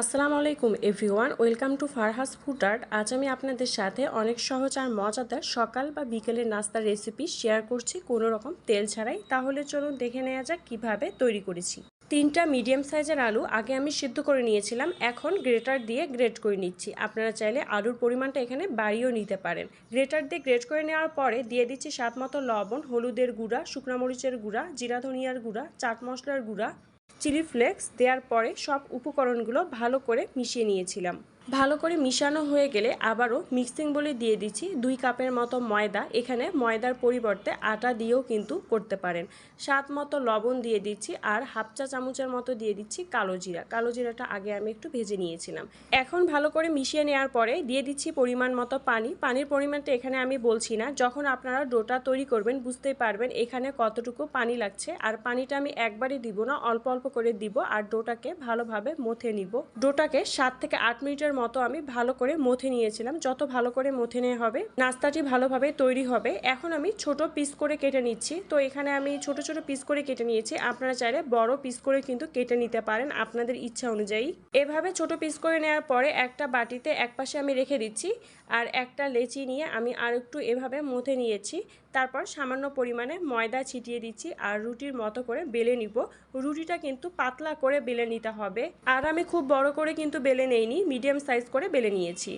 আসসালামু আলাইকুম, everyone. Welcome to Farha's food art. আজ আমি আপনাদের সাথে অনেক সহজ আর মজাদার সকাল বা বিকেলের নাস্তার রেসিপি শেয়ার করছি কোনো রকম তেল ছাড়াই। তাহলে চলুন দেখে নেওয়া যাক কীভাবে তৈরি করেছি। তিনটা মিডিয়াম সাইজের আলু আগে আমি সিদ্ধ করে নিয়েছিলাম। এখন গ্রেটার দিয়ে গ্রেট করে নিচ্ছি। আপনারা চাইলে আলুর পরিমাণটা এখানে বাড়িয়েও নিতে পারেন। গ্রেটার দিয়ে গ্রেট করে নেওয়ার পরে দিয়ে দিচ্ছি স্বাদ মতো লবণ, হলুদের গুঁড়া, শুকনো মরিচের গুঁড়া, জিরা ধনিয়ার গুঁড়া, চাট মশলার গুঁড়া চিলি ফ্লেক্স দেওয়ার পরে সব উপকরণগুলো ভালো করে মিশিয়ে নিয়েছিলাম। ভালো করে মিশানো হয়ে গেলে আবারও মিক্সিং বলে দিয়ে দিচ্ছি দুই কাপের মতো ময়দা। এখানে ময়দার পরিবর্তে আটা দিয়েও কিন্তু করতে পারেন। স্বাদ মতো লবণ দিয়ে দিচ্ছি আর হাফ চা চামচের মতো দিয়ে দিচ্ছি কালো জিরা। কালো জিরাটা আগে আমি একটু ভেজে নিয়েছিলাম। এখন ভালো করে মিশিয়ে নেওয়ার পরে দিয়ে দিচ্ছি পরিমাণ মতো পানি। পানির পরিমাণটা এখানে আমি বলছি না। যখন আপনারা ডোটা তৈরি করবেন বুঝতেই পারবেন এখানে কতটুকু পানি লাগছে। আর পানিটা আমি একবারে দিব না, অল্প অল্প করে দিব আর ডোটাকে ভালোভাবে মথে নিব। ডোটাকে সাত থেকে আট মিনিটের মতো আমি ভালো করে মথে নিয়েছিলাম। যত ভালো করে মথে নেওয়া হবে, নাস্তাটি ভালোভাবে তৈরি হবে। এখন আমি ছোট পিস করে কেটে নিচ্ছি। তো এখানে আমি ছোট ছোট পিস করে কেটে নিয়েছি। আপনারা চাইলে বড় পিস করে কিন্তু কেটে নিতে পারেন আপনাদের ইচ্ছা অনুযায়ী। এভাবে ছোট পিস করে নেওয়ার পরে একটা বাটিতে এক পাশে আমি রেখে দিচ্ছি আর একটা লেচি নিয়ে আমি আর একটু এভাবে মথে নিয়েছি। তারপর সামান্য পরিমাণে ময়দা ছিটিয়ে দিচ্ছি আর রুটির মতো করে বেলে নিব। রুটিটা কিন্তু পাতলা করে বেলে নিতে হবে। আর আমি খুব বড় করে কিন্তু বেলে নেইনি মিডিয়াম সাইজ করে বেলে নিয়েছি।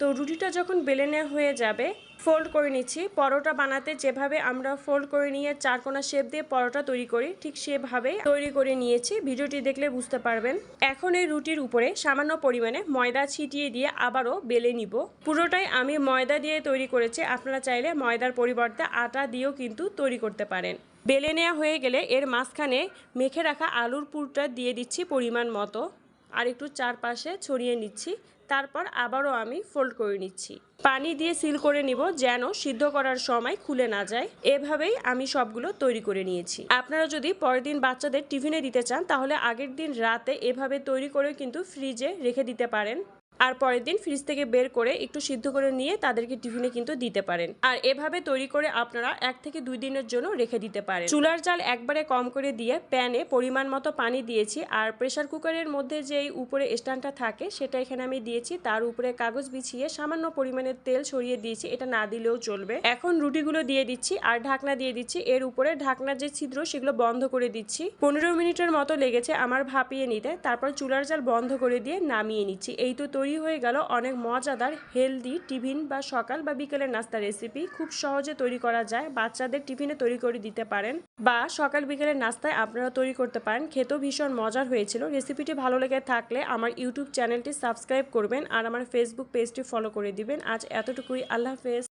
তো রুটিটা যখন বেলে নেওয়া হয়ে যাবে ফোল্ড করে নিচ্ছি। পরোটা বানাতে যেভাবে আমরা ফোল্ড করে নিয়ে চারকোনা শেপ দিয়ে পরোটা তৈরি করি, ঠিক সেভাবে তৈরি করে নিয়েছি। ভিডিওটি দেখলে বুঝতে পারবেন। এখন এই রুটির উপরে সামান্য পরিমাণে ময়দা ছিটিয়ে দিয়ে আবারও বেলে নিব। পুরোটাই আমি ময়দা দিয়ে তৈরি করেছি। আপনারা চাইলে ময়দার পরিবর্তে আটা দিয়েও কিন্তু তৈরি করতে পারেন। বেলে নেওয়া হয়ে গেলে এর মাঝখানে মেখে রাখা আলুর পুরটা দিয়ে দিচ্ছি পরিমাণ মতো। আর একটু চারপাশে ছড়িয়ে নিচ্ছি। তারপর আবারও আমি ফোল্ড করে নিচ্ছি। পানি দিয়ে সিল করে নিব যেন সিদ্ধ করার সময় খুলে না যায়। এভাবেই আমি সবগুলো তৈরি করে নিয়েছি। আপনারা যদি পরের দিন বাচ্চাদের টিফিনে দিতে চান, তাহলে আগের দিন রাতে এভাবে তৈরি করে কিন্তু ফ্রিজে রেখে দিতে পারেন। আর পরের দিন ফ্রিজ থেকে বের করে একটু সিদ্ধ করে নিয়ে তাদেরকে টিফিনে কিন্তু দিতে পারেন। আর এভাবে তৈরি করে আপনারা এক থেকে দুই দিনের জন্য রেখে দিতে পারেন। চুলার জাল একবারে কম করে দিয়ে প্যানে পরিমাণ মতো পানি দিয়েছি আর প্রেসার কুকারের মধ্যে যেই উপরে স্ট্যান্ডটা থাকে সেটা এখানে আমি দিয়েছি। তার উপরে কাগজ বিছিয়ে সামান্য পরিমাণে তেল ছড়িয়ে দিয়েছি। এটা না দিলেও চলবে। এখন রুটিগুলো দিয়ে দিচ্ছি আর ঢাকনা দিয়ে দিচ্ছি। এর উপরে ঢাকনার যে ছিদ্র সেগুলো বন্ধ করে দিচ্ছি। পনেরো মিনিটের মতো লেগেছে আমার ভাপিয়ে নিতে। তারপর চুলার জাল বন্ধ করে দিয়ে নামিয়ে নিচ্ছি। এই তো তৈরি হয়ে গেল অনেক মজাদার হেলদি টিফিন বা সকাল বা বিকেলের নাস্তা রেসিপি খুব সহজে তৈরি করা যায়। বাচ্চাদের টিফিনে তৈরি করে দিতে পারেন বা সকাল বিকেলের নাস্তায় আপনারা তৈরি করতে পারেন। খেতেও ভীষণ মজার হয়েছিল। রেসিপিটি ভালো লেগে থাকলে আমার ইউটিউব চ্যানেলটি সাবস্ক্রাইব করবেন আর আমার ফেসবুক পেজটি ফলো করে দিবেন। আজ এতটুকুই। আল্লাহ হাফেজ।